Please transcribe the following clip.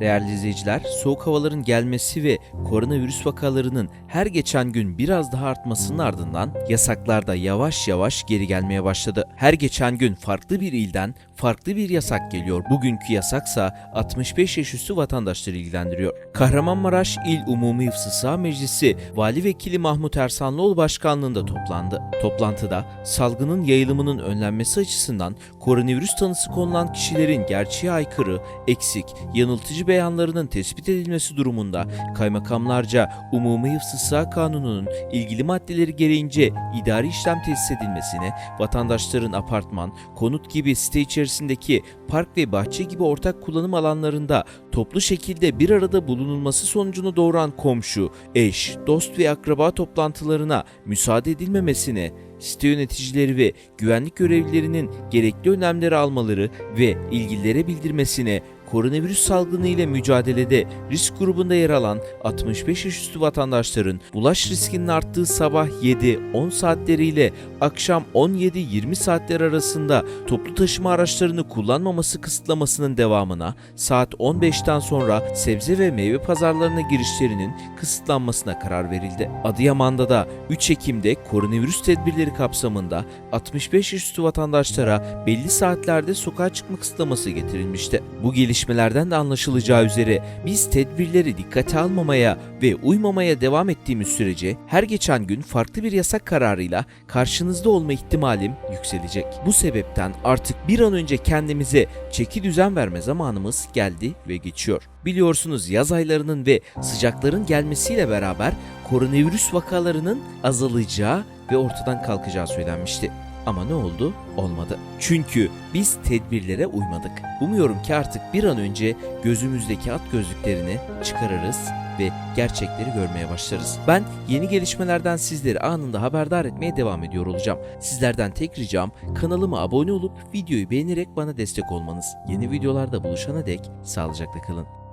Değerli izleyiciler, soğuk havaların gelmesi ve koronavirüs vakalarının her geçen gün biraz daha artmasının ardından yasaklar da yavaş yavaş geri gelmeye başladı. Her geçen gün farklı bir ilden farklı bir yasak geliyor. Bugünkü yasaksa 65 yaş üstü vatandaşları ilgilendiriyor. Kahramanmaraş İl Umumi Hıfzı Meclisi Vali Vekili Mahmut Ersanlıoğlu başkanlığında toplandı. Toplantıda salgının yayılımının önlenmesi açısından koronavirüs tanısı konulan kişilerin gerçeğe aykırı, eksik, yanıltıcı beyanlarının tespit edilmesi durumunda kaymakamlarca Umumi Hıfzı Kanunu'nun ilgili maddeleri gereğince idari işlem tesis edilmesine, vatandaşların apartman, konut gibi site içerisindeki park ve bahçe gibi ortak kullanım alanlarında toplu şekilde bir arada bulunulması sonucunu doğuran komşu, eş, dost ve akraba toplantılarına müsaade edilmemesine, site yöneticileri ve güvenlik görevlilerinin gerekli önlemleri almaları ve ilgililere bildirmesine, koronavirüs salgını ile mücadelede risk grubunda yer alan 65 yaş üstü vatandaşların bulaş riskinin arttığı sabah 7-10 saatleriyle akşam 17-20 saatler arasında toplu taşıma araçlarını kullanmaması kısıtlamasının devamına saat 15'ten sonra sebze ve meyve pazarlarına girişlerinin kısıtlanmasına karar verildi. Adıyaman'da da 3 Ekim'de koronavirüs tedbirleri kapsamında 65 yaş üstü vatandaşlara belli saatlerde sokağa çıkma kısıtlaması getirilmişti. Bu gelişmelerden de anlaşılacağı üzere biz tedbirleri dikkate almamaya ve uymamaya devam ettiğimiz sürece her geçen gün farklı bir yasak kararıyla karşınızda olma ihtimalim yükselecek. Bu sebepten artık bir an önce kendimize çeki düzen verme zamanımız geldi ve geçiyor. Biliyorsunuz yaz aylarının ve sıcakların gelmesiyle beraber koronavirüs vakalarının azalacağı ve ortadan kalkacağı söylenmişti. Ama ne oldu? Olmadı. Çünkü biz tedbirlere uymadık. Umuyorum ki artık bir an önce gözümüzdeki at gözlüklerini çıkarırız ve gerçekleri görmeye başlarız. Ben yeni gelişmelerden sizleri anında haberdar etmeye devam ediyor olacağım. Sizlerden tek ricam kanalıma abone olup videoyu beğenerek bana destek olmanız. Yeni videolarda buluşana dek sağlıcakla kalın.